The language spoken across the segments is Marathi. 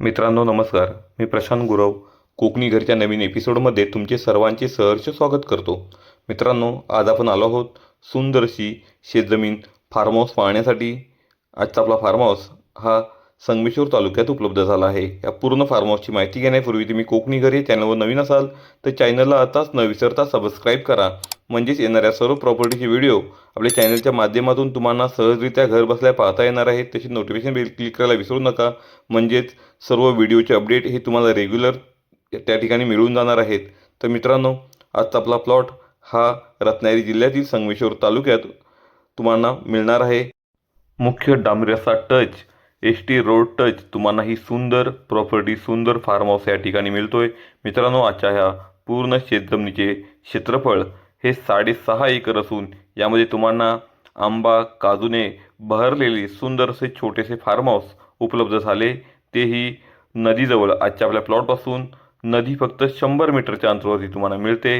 मित्रांनो नमस्कार. मी प्रशांत गुरव कोकणी घरच्या नवीन एपिसोडमध्ये तुमचे सर्वांचे सहर्ष स्वागत करतो. मित्रांनो आज आपण आलो आहोत सुंदरशी शेतजमीन फार्म हाऊस पाहण्यासाठी. आजचा आपला फार्म हाऊस हा संगमेश्वर तालुक्यात उपलब्ध झाला आहे. या पूर्ण फार्म हाऊसची माहिती घेण्यापूर्वी तुम्ही कोकणी घर हे चॅनलवर नवीन असाल तर चॅनलला आताच न विसरता सबस्क्राईब करा. म्हणजेच येणाऱ्या सर्व प्रॉपर्टीचे व्हिडिओ आपल्या चॅनलच्या माध्यमातून तुम्हाला सहजरित्या घर बसल्या पाहता येणार आहेत. तशी नोटिफिकेशन बिल क्लिक करायला विसरू नका. म्हणजेच सर्व व्हिडिओचे अपडेट हे तुम्हाला रेग्युलर त्या ठिकाणी मिळून जाणार आहेत. तर मित्रांनो आजचा आपला प्लॉट हा रत्नागिरी जिल्ह्यातील संगमेश्वर तालुक्यात तुम्हाला मिळणार आहे. मुख्य डांबऱ्याचा touch S T road touch तुम्हाला ही सुंदर प्रॉपर्टी सुंदर फार्म हाऊस या ठिकाणी मिळतोय. मित्रांनो आजच्या ह्या पूर्ण शेतजमिनीचे क्षेत्रफळ हे साडेसहा एकर असून यामध्ये तुम्हाला आंबा काजूने बहरलेले सुंदरसे छोटेसे फार्म हाऊस उपलब्ध झाले. तेही नदीजवळ आजच्या आपल्या प्लॉटपासून नदी फक्त शंभर मीटरच्या अंतरावरती तुम्हाला मिळते.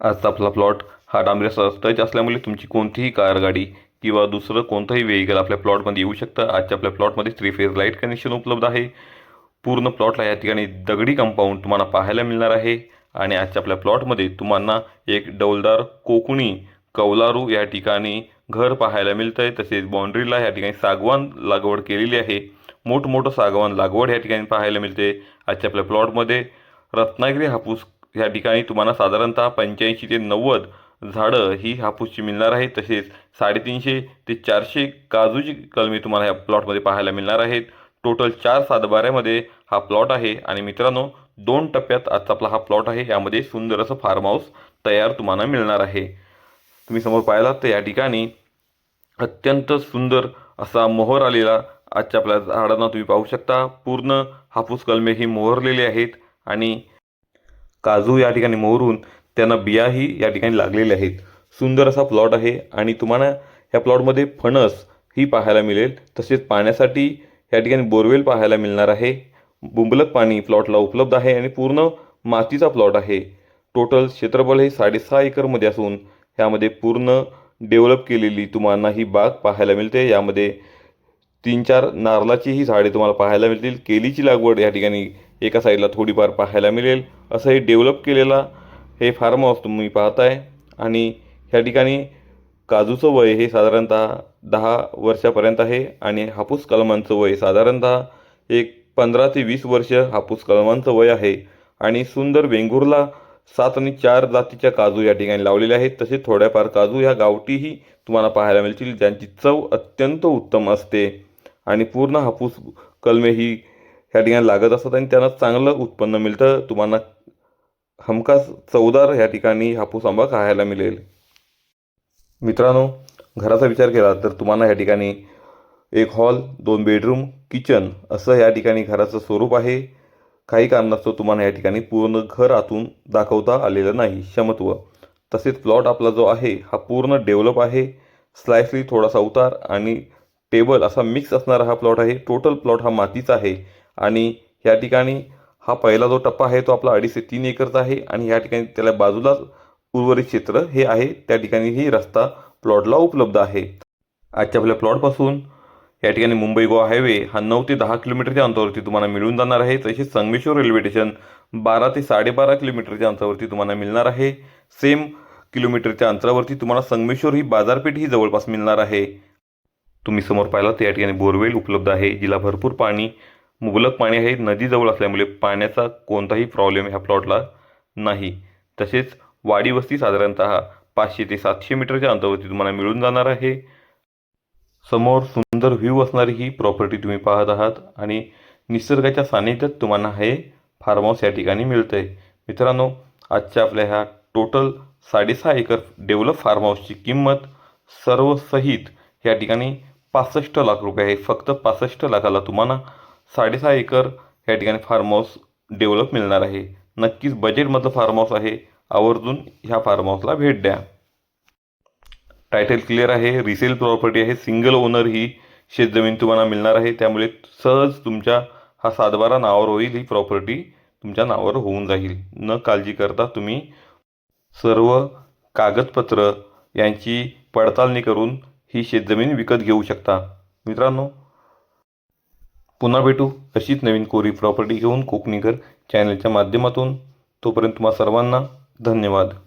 आजचा आपला प्लॉट हा डांबऱ्याचा टच असल्यामुळे तुमची कोणतीही कार गाडी किंवा दुसरं कोणतंही व्हेकल आपल्या प्लॉटमध्ये येऊ शकतं. आजच्या आपल्या प्लॉटमध्ये थ्री फेज लाइट कनेक्शन उपलब्ध आहे. पूर्ण प्लॉटला या ठिकाणी दगडी कंपाऊंड तुम्हाला पाहायला मिळणार आहे. आणि आजच्या आपल्या प्लॉटमध्ये तुम्हाला एक डौलदार कोकणी कौलारू या ठिकाणी घर पाहायला मिळतं आहे तसेच बाउंड्रीला या ठिकाणी सागवान लागवड केलेली आहे. मोठमोठं सागवान लागवड या ठिकाणी पाहायला मिळते. आजच्या आपल्या प्लॉटमध्ये रत्नागिरी हापूस या ठिकाणी तुम्हाला साधारणतः पंच्याऐंशी ते नव्वद झाडं ही हापूसची मिळणार आहे तसेच साडेतीनशे ते चारशे काजूची कलमी तुम्हाला या प्लॉटमध्ये पाहायला मिळणार आहेत. टोटल चार सातबाऱ्यामध्ये हा प्लॉट आहे. आणि मित्रांनो दोन टप्प्यात आजचा आपला हा प्लॉट आहे. यामध्ये सुंदर असं फार्म हाऊस तयार तुम्हाला मिळणार आहे. तुम्ही समोर पाहिलात तर या ठिकाणी अत्यंत सुंदर असा मोहर आलेला आजच्या आपल्या झाडांना तुम्ही पाहू शकता. पूर्ण हापूस कलमे ही मोहरलेली आहेत. आणि काजू या ठिकाणी मोहरून त्यांना बियाही या ठिकाणी लागलेल्या आहेत. सुंदर असा प्लॉट आहे. आणि तुम्हाला ह्या प्लॉटमध्ये फणस ही पाहायला मिळेल. तसेच पाण्यासाठी या ठिकाणी बोरवेल पाहायला मिळणार आहे. बुंबलक पाणी प्लॉटला उपलब्ध आहे आणि पूर्ण मातीचा प्लॉट आहे. टोटल क्षेत्रफळ हे साडेसहा एकरमध्ये असून ह्यामध्ये पूर्ण डेव्हलप केलेली तुम्हाला ही बाग पाहायला मिळते. यामध्ये तीन चार नारळाचीही झाडे तुम्हाला पाहायला मिळतील. केलीची लागवड या ठिकाणी एका साईडला थोडीफार पाहायला मिळेल. असं हे डेव्हलप केलेला हे फार्म हाऊस तुम्ही पाहताय. आणि ह्या ठिकाणी काजूचं वय हे साधारणतः दहा वर्षापर्यंत आहे आणि हापूस कलमांचं वय साधारणतः एक पंधरा ते वीस वर्ष हापूस कलमांचं वय आहे. आणि सुंदर वेंगुर्ला सात आणि चार जातीच्या काजू या ठिकाणी लावलेल्या आहेत. तसेच थोड्याफार काजू ह्या गावठीही तुम्हाला पाहायला मिळतील. ज्यांची चव अत्यंत उत्तम असते. आणि पूर्ण हापूस कलमे ही ह्या ठिकाणी लागत असतात आणि त्यांना चांगलं उत्पन्न मिळतं. तुम्हाला हमखास चवदार ह्या ठिकाणी हापूस आंबा खायला मिळेल. मित्रांनो घराचा विचार केला तर तुम्हाला या ठिकाणी एक हॉल दोन बेडरूम किचन असं या ठिकाणी घराचं स्वरूप आहे. काही कारणास्तव तुम्हाला या ठिकाणी पूर्ण घर आतून दाखवता आलेलं नाही. क्षमत्व. तसेच प्लॉट आपला जो आहे हा पूर्ण डेव्हलप आहे. स्लायसली थोडासा उतार आणि टेबल असा मिक्स असणारा हा प्लॉट आहे. टोटल प्लॉट हा मातीचा आहे. आणि या ठिकाणी हा पहिला जो टप्पा आहे तो आपला अडीच ते तीन एकरचा आहे. आणि या ठिकाणी त्याला बाजूलाच उर्वरित क्षेत्र हे आहे. त्या ठिकाणीही रस्ता प्लॉटला उपलब्ध आहे. आजच्या आपल्या प्लॉटपासून या ठिकाणी मुंबई गोवा हायवे हा नऊ ते दहा किलोमीटरच्या अंतरावरती तुम्हाला मिळून जाणार आहे. तसेच संगमेश्वर रेल्वे स्टेशन बारा ते साडेबारा किलोमीटरच्या अंतरावरती तुम्हाला मिळणार आहे. सेम किलोमीटरच्या अंतरावरती तुम्हाला संगमेश्वर ही बाजारपेठ ही जवळपास मिळणार आहे. तुम्ही समोर पाहिला तर या ठिकाणी बोरवेल उपलब्ध आहे. जिला भरपूर पाणी मुबलक पाणी आहे. नदीजवळ असल्यामुळे पाण्याचा कोणताही प्रॉब्लेम ह्या प्लॉटला नाही. तसेच वाडी वस्ती साधारणतः पाचशे ते सातशे मीटरच्या अंतरावरती तुम्हाला मिळून जाणार आहे. समोर सुंदर व्ह्यू असणारी ही प्रॉपर्टी तुम्ही पाहत आहात आणि निसर्गाच्या सानिध्यात तुम्हाला हे फार्म हाऊस या ठिकाणी मिळतं आहे मित्रांनो आजच्या आपल्या ह्या टोटल साडेसहा एकर डेव्हलप फार्म हाऊसची किंमत सर्व सहित या ठिकाणी पासष्ट लाख रुपये आहे. फक्त पासष्ट लाखाला तुम्हाला साडेसहा एकर या ठिकाणी फार्म हाऊस डेव्हलप मिळणार आहे. नक्कीच बजेटमधलं फार्म हाऊस आहे. आवर्जून ह्या फार्म हाऊसला भेट द्या. टायटल क्लिअर आहे रिसेल प्रॉपर्टी आहे सिंगल ओनर ही शेतजमीन तुम्हाला मिळणार आहे. त्यामुळे सहज तुमच्या हा सातबारा नावावर होईल ही प्रॉपर्टी तुमच्या नावावर होऊन जाईल. न काळजी करता तुम्ही सर्व कागदपत्र यांची पडताळणी करून ही शेतजमीन विकत घेऊ शकता. मित्रांनो पुन्हा भेटू अशीच नवीन कोरी प्रॉपर्टी घेऊन कोकणीकर चॅनलच्या माध्यमातून. तोपर्यंत तुम्हा सर्वांना धन्यवाद.